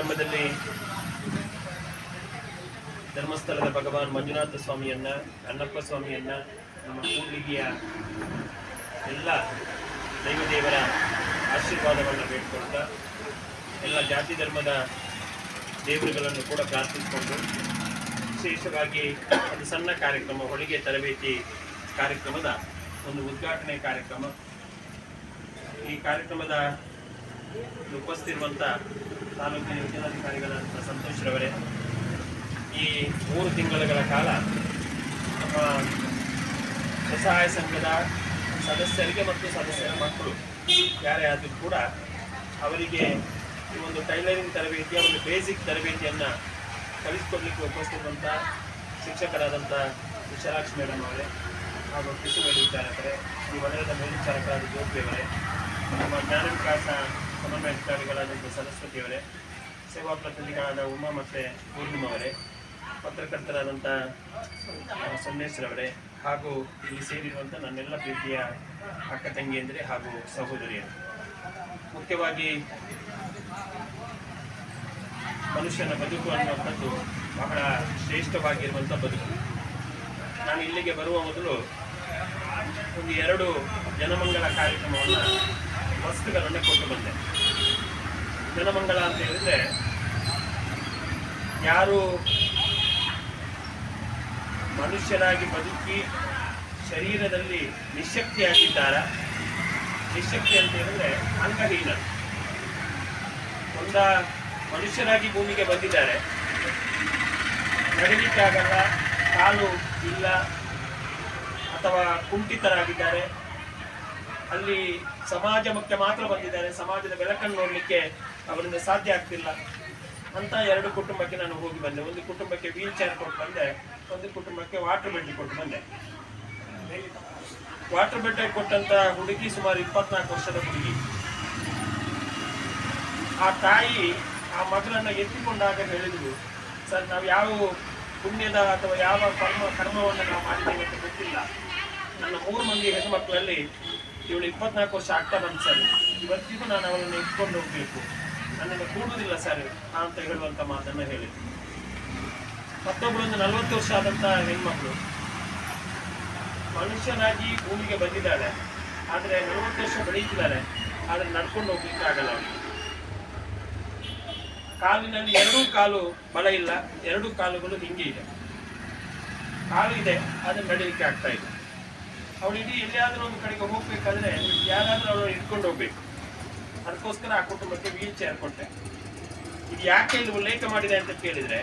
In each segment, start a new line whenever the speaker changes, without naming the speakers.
ಪ್ರಾರಂಭದಲ್ಲಿ ಧರ್ಮಸ್ಥಳದ ಭಗವಾನ್ ಮಂಜುನಾಥ ಸ್ವಾಮಿಯನ್ನ, ಅಣ್ಣಪ್ಪ ಸ್ವಾಮಿಯನ್ನ, ನಮ್ಮ ಪೂರ್ವಿಗೆಯ ಎಲ್ಲ ದೈವದೇವರ ಆಶೀರ್ವಾದವನ್ನು ಬೇಡ್ಕೊಳ್ತಾ ಎಲ್ಲ ಜಾತಿ ಧರ್ಮದ ದೇವರುಗಳನ್ನು ಕೂಡ ಪ್ರಾರ್ಥಿಸಿಕೊಂಡು ವಿಶೇಷವಾಗಿ ಒಂದು ಸಣ್ಣ ಕಾರ್ಯಕ್ರಮ, ಹೊಳಿಗೆ ತರಬೇತಿ ಕಾರ್ಯಕ್ರಮದ ಒಂದು ಉದ್ಘಾಟನೆ ಕಾರ್ಯಕ್ರಮ. ಈ ಕಾರ್ಯಕ್ರಮದ ಉಪಸ್ಥಿತಿರುವಂಥ ತಾಲೂಕಿನ ಯೋಜನಾಧಿಕಾರಿಗಳಾದಂಥ ಸಂತೋಷ್ ರವರೇ, ಈ ಮೂರು ತಿಂಗಳುಗಳ ಕಾಲ ನಮ್ಮ ಸ್ವಸಹಾಯ ಸಂಘದ ಸದಸ್ಯರಿಗೆ ಮತ್ತು ಸದಸ್ಯರ ಮಕ್ಕಳು, ಯಾರೇ ಆದರೂ ಕೂಡ ಅವರಿಗೆ ಈ ಒಂದು ಟೈಲರಿಂಗ್ ತರಬೇತಿಯ, ಒಂದು ಬೇಸಿಕ್ ತರಬೇತಿಯನ್ನು ಕಲಿಸ್ಕೊಡ್ಲಿಕ್ಕೆ ಒಪ್ಪಿಸ್ತಿರುವಂಥ ಶಿಕ್ಷಕರಾದಂಥ ವಿಶಾಲಾಕ್ಷಿ ಮೇಡಮ್ ಅವರೇ ಹಾಗೂ ಕೃಷಿ ಮೇಲ್ವಿಚಾರಕರೇ ಈ ವಲಯದ ಮೇಲ್ವಿಚಾರಕರಾದ ಜ್ಯೋತಿ ಅವರೇ, ನಮ್ಮ ಜ್ಞಾನ ವಿಕಾಸ ಸಮನ್ವಯಾಧಿಕಾರಿಗಳಾದಂಥ ಸರಸ್ವತಿಯವರೇ, ಸೇವಾ ಪ್ರತಿನಿಧಿಗಳಾದ ಉಮಾ ಮತ್ತು ಪೂರ್ಣಿಮಾ ಅವರೇ ಪತ್ರಕರ್ತರಾದಂಥ ಸನ್ನೇಶ್ವರವರೇ ಹಾಗೂ ಇಲ್ಲಿ ಸೇರಿರುವಂಥ ನನ್ನೆಲ್ಲ ಪ್ರೀತಿಯ ಅಕ್ಕ ತಂಗಿಯಂದರೆ ಹಾಗೂ ಸಹೋದರಿಯರು. ಮುಖ್ಯವಾಗಿ ಮನುಷ್ಯನ ಬದುಕು ಅನ್ನುವಂಥದ್ದು ಬಹಳ ಶ್ರೇಷ್ಠವಾಗಿರುವಂಥ ಬದುಕು. ನಾನು ಇಲ್ಲಿಗೆ ಬರುವ ಮೊದಲು ಒಂದು ಎರಡು ಜನಮಂಗಳ ಕಾರ್ಯಕ್ರಮವನ್ನು ವಸ್ತುಗಳನ್ನು ಕೊಟ್ಟು ಬಂದೆ. ಜನಮಂಗಳ ಅಂತ ಹೇಳಿದ್ರೆ, ಯಾರು ಮನುಷ್ಯನಾಗಿ ಬದುಕಿ ಶರೀರದಲ್ಲಿ ನಿಶಕ್ತಿಯಾಗಿದ್ದಾರ? ನಿಶಕ್ತಿ ಅಂತ ಹೇಳಿದ್ರೆ ಅಂಗಹೀನ. ಒಂದ ಮನುಷ್ಯನಾಗಿ ಭೂಮಿಗೆ ಬಂದಿದ್ದಾರೆ. ನಡೀಲಿಕ್ಕಾಗಲ್ಲ ಕಾಲು ಇಲ್ಲ, ಅಥವಾ ಕುಂಠಿತರಾಗಿದ್ದಾರೆ. ಅಲ್ಲಿ ಸಮಾಜಕ್ಕೆ ಮಾತ್ರ ಬಂದಿದ್ದಾರೆ. ಸಮಾಜದ ಬೆಳಕನ್ನು ನೋಡಲಿಕ್ಕೆ ಅವರಿಂದ ಸಾಧ್ಯ ಆಗ್ತಿಲ್ಲ. ಅಂತ ಎರಡು ಕುಟುಂಬಕ್ಕೆ ನಾನು ಹೋಗಿ ಬಂದೆ. ಒಂದು ಕುಟುಂಬಕ್ಕೆ ವೀಲ್ ಚೇರ್ ಕೊಟ್ಟು ಬಂದೆ. ಒಂದು ಕುಟುಂಬಕ್ಕೆ ವಾಟರ್ ಬೆಡ್ ಕೊಟ್ಟು ಬಂದೆ. ವಾಟರ್ ಬೆಡ್ ಕೊಟ್ಟಂತ ಹುಡುಗಿ ಸುಮಾರು ಇಪ್ಪತ್ನಾಲ್ಕು ವರ್ಷದ ಹುಡುಗಿ. ಆ ತಾಯಿ ಆ ಮಗಳನ್ನ ಎತ್ತಿಕೊಂಡಾಗ ಹೇಳಿದ್ರು ಸರ್, ನಾವು ಯಾವ ಪುಣ್ಯದ ಅಥವಾ ಯಾವ ಕರ್ಮ ಕರ್ಮವನ್ನು ನಾವು ಮಾಡಿದ್ದೇವೆ ಅಂತ ಗೊತ್ತಿಲ್ಲ. ನನ್ನ ಮೂರು ಮಂದಿ ಹೆಣ್ಮಕ್ಳಲ್ಲಿ ಇವಳು ಇಪ್ಪತ್ನಾಲ್ಕು ವರ್ಷ ಆಗ್ತಾ ಬಂತು ಸರ್ ಇವತ್ತಿಗೂ ನಾನು ಅವಳನ್ನು ಇಟ್ಕೊಂಡು ಹೋಗ್ಬೇಕು. ನನ್ನನ್ನು ಕೂಡುವುದಿಲ್ಲ ಸರ್ ಅಂತ ಹೇಳುವಂತ ಮಾತನ್ನ ಹೇಳಿದ್ರು ಮತ್ತೊಬ್ಬಳೊಂದು ನಲವತ್ತು ವರ್ಷ ಆದಂತ ಹೆಣ್ಮಕ್ಳು. ಮನುಷ್ಯನಾಗಿ ಭೂಮಿಗೆ ಬಂದಿದ್ದಾಳೆ. ಆದ್ರೆ ನಲವತ್ತು ವರ್ಷ ಬೆಳೀತಿದ್ದಾಳೆ ಆದ್ರೆ ನಡ್ಕೊಂಡು ಹೋಗ್ಲಿಕ್ಕೆ ಆಗಲ್ಲ ಅವಳಿಗೆ ಕಾಲಿನಲ್ಲಿ ಎರಡೂ ಕಾಲು ಬಲ ಇಲ್ಲ. ಎರಡೂ ಕಾಲುಗಳು ಹಿಂಗೆ ಇದೆ. ಕಾಲು ಇದೆ, ಆದ್ರೆ ನಡೀಲಿಕ್ಕೆ ಆಗ್ತಾ ಇಲ್ಲ. ಅವಳು ಇಡೀ ಎಲ್ಲಿಯಾದ್ರೂ ಒಂದು ಕಡೆಗೆ ಹೋಗ್ಬೇಕಾದ್ರೆ ಯಾರಾದ್ರೂ ಅವಳು ಇಟ್ಕೊಂಡು ಹೋಗ್ಬೇಕು. ಅದಕ್ಕೋಸ್ಕರ ಆ ಕುಟುಂಬಕ್ಕೆ ವೀಲ್ ಚೇರ್ ಕೊಟ್ಟೆ. ಇದು ಯಾಕೆ ಇಲ್ಲಿ ಉಲ್ಲೇಖ ಮಾಡಿದೆ ಅಂತ ಕೇಳಿದ್ರೆ,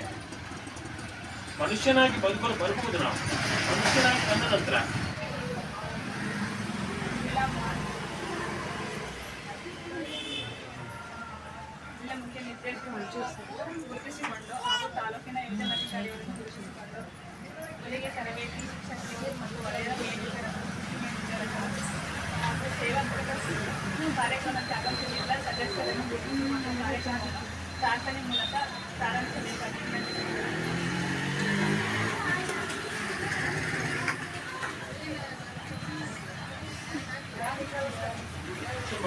ಮನುಷ್ಯನಾಗಿ ಬದುಕಲು ಬರಬಹುದು ನಾವು. ಮನುಷ್ಯನಾಗಿ ಬಂದ ನಂತರ
ಜಿಲ್ಲಾ ಮುಖ್ಯ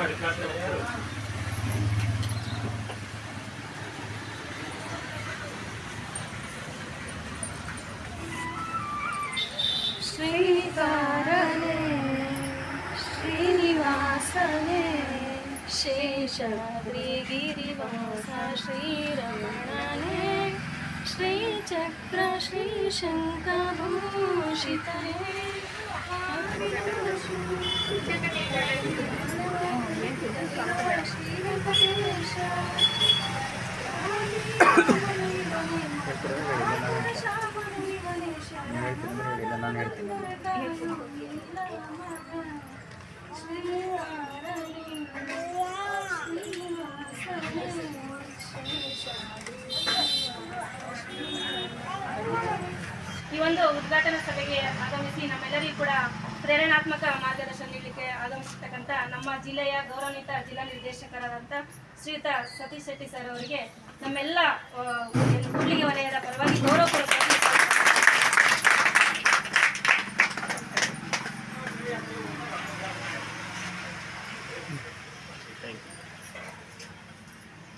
quite a cut
though too. Shri Chakra
Shri Shanka Bhushitaye Shri Chakra Shri
Shanka Bhushitaye
ಈ ಒಂದು ಉದ್ಘಾಟನಾ ಸಭೆಗೆ ಆಗಮಿಸಿ ನಮ್ಮೆಲ್ಲರಿಗೂ ಕೂಡ ಪ್ರೇರಣಾತ್ಮಕ ಮಾರ್ಗದರ್ಶನ ನೀಡಲಿಕ್ಕೆ ಆಗಮಿಸಿರ್ತಕ್ಕಂಥ ನಮ್ಮ ಜಿಲ್ಲೆಯ ಗೌರವಾನ್ವಿತ ಜಿಲ್ಲಾ ನಿರ್ದೇಶಕರಾದಂಥ ಶ್ರೀಯುತ ಸತೀಶ್ ಶೆಟ್ಟಿ ಸರ್ ಅವರಿಗೆ ನಮ್ಮೆಲ್ಲ ಕೂಡ್ಲಿಗೆ ವಲಯದ ಪರವಾಗಿ ಗೌರವ.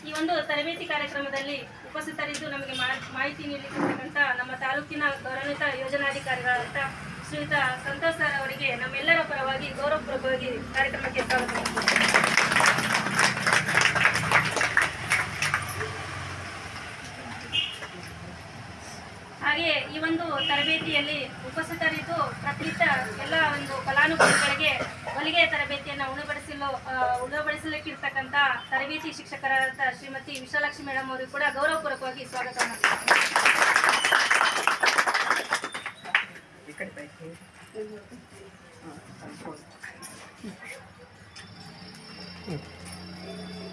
ಈ ಒಂದು ತರಬೇತಿ ಕಾರ್ಯಕ್ರಮದಲ್ಲಿ ಉಪಸ್ಥಿತರಿದ್ದು ನಮಗೆ ಮಾಹಿತಿ ನೀಡಿರ್ತಕ್ಕಂಥ ನಮ್ಮ ತಾಲೂಕಿನ ಗೌರವಿತ ಯೋಜನಾಧಿಕಾರಿಗಳಾದಂಥ ಶ್ರೀಯುತ ಸಂತೋಷ್ ಸರ್ ಅವರಿಗೆ ನಮ್ಮೆಲ್ಲರ ಪರವಾಗಿ ಗೌರವಪೂರ್ವಕವಾಗಿ ಕಾರ್ಯಕ್ರಮಕ್ಕೆ ಸ್ವಾಗತ ಹಾಗೆಯೇ ಈ ಒಂದು ತರಬೇತಿಯಲ್ಲಿ ಉಪಸ್ಥಿತರಿದ್ದು ಪ್ರತಿನಿತ್ಯ ಎಲ್ಲ ಒಂದು ಫಲಾನುಭವಿಗಳಿಗೆ ಹೊಲಿಗೆ ತರಬೇತಿಯನ್ನು ಉಣಬಡಿಸಲು ಉಣಬಡಿಸಲಿಕ್ಕಿರ್ತಕ್ಕಂಥ ತರಬೇತಿ ಶಿಕ್ಷಕರಾದಂಥ ಶ್ರೀಮತಿ ವಿಶಾಲಾಕ್ಷಿ ಮೇಡಮ್ ಅವರಿಗೂ ಕೂಡ ಗೌರವಪೂರ್ವಕವಾಗಿ ಸ್ವಾಗತ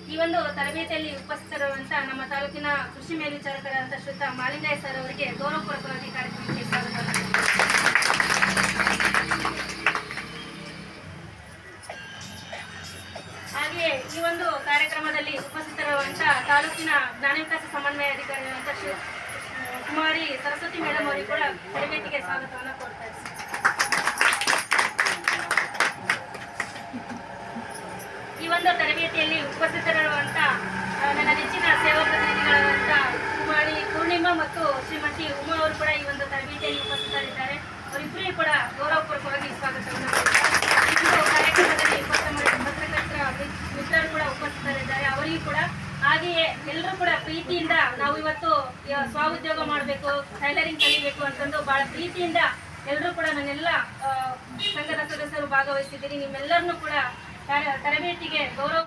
ಈ
ಒಂದು ತರಬೇತಿಯಲ್ಲಿ ಉಪಸ್ಥಿತರುವಂತ ನಮ್ಮ ತಾಲೂಕಿನ ಕೃಷಿ ಮೇಲ್ವಿಚಾರಕರಾದಂಥ ಶ್ರೀಯುತ ಮಾಲಿಂಗಯ್ಯ ಸರ್ ಅವರಿಗೆ ಗೌರವಪೂರ್ವಕವಾಗಿ ಕಾರ್ಯಕ್ರಮಕ್ಕೆ ಈ ಒಂದು ಕಾರ್ಯಕ್ರಮದಲ್ಲಿ ಉಪಸ್ಥಿತರಿರುವಂಥ ತಾಲೂಕಿನ ಜ್ಞಾನ ವಿಕಾಸ ಸಮನ್ವಯ ಅಧಿಕಾರಿಗಳಂತ ಶ್ರೀ ಕುಮಾರಿ ಸರಸ್ವತಿ ಮೇಡಮ್ ಅವರಿಗೆ ಕೂಡ ತರಬೇತಿಗೆ ಸ್ವಾಗತವನ್ನು ಕೊಡ್ತಾರೆ ಈ ಒಂದು ತರಬೇತಿಯಲ್ಲಿ ಉಪಸ್ಥಿತರಿರುವಂಥ ನನ್ನ ನೆಚ್ಚಿನ ಸೇವಾ ಪ್ರತಿನಿಧಿಗಳಾದಂಥ ಕುಮಾರಿ ಪೂರ್ಣಿಮಾ ಮತ್ತು ಶ್ರೀಮತಿ ಉಮಾ ಅವರು ಕೂಡ ಈ ಒಂದು ತರಬೇತಿಯಲ್ಲಿ ಉಪಸ್ಥಿತರಿದ್ದಾರೆ. ಅವರಿಬ್ಬರಿಗೂ ಕೂಡ ಗೌರವಪೂರ್ವಕವಾಗಿ ಸ್ವಾಗತವನ್ನು ಕಾರ್ಯಕ್ರಮದಲ್ಲಿ ಪತ್ರಕರ್ತರ ಕೂಡ, ಹಾಗೆಯೇ ಎಲ್ಲರೂ ಕೂಡ ಪ್ರೀತಿಯಿಂದ ನಾವು ಇವತ್ತು ಸ್ವ ಉದ್ಯೋಗ ಮಾಡಬೇಕು ಟೈಲರಿಂಗ್ ಕಲಿಬೇಕು ಅಂತಂದು ಬಹಳ ಪ್ರೀತಿಯಿಂದ ಎಲ್ಲರೂ ಕೂಡ ನನ್ನೆಲ್ಲ ಸಂಘದ ಸದಸ್ಯರು ಭಾಗವಹಿಸಿದ್ದೀರಿ. ನಿಮ್ಮೆಲ್ಲರನ್ನೂ ಕೂಡ ತರ- ತರಬೇತಿಗೆ ಗೌರವ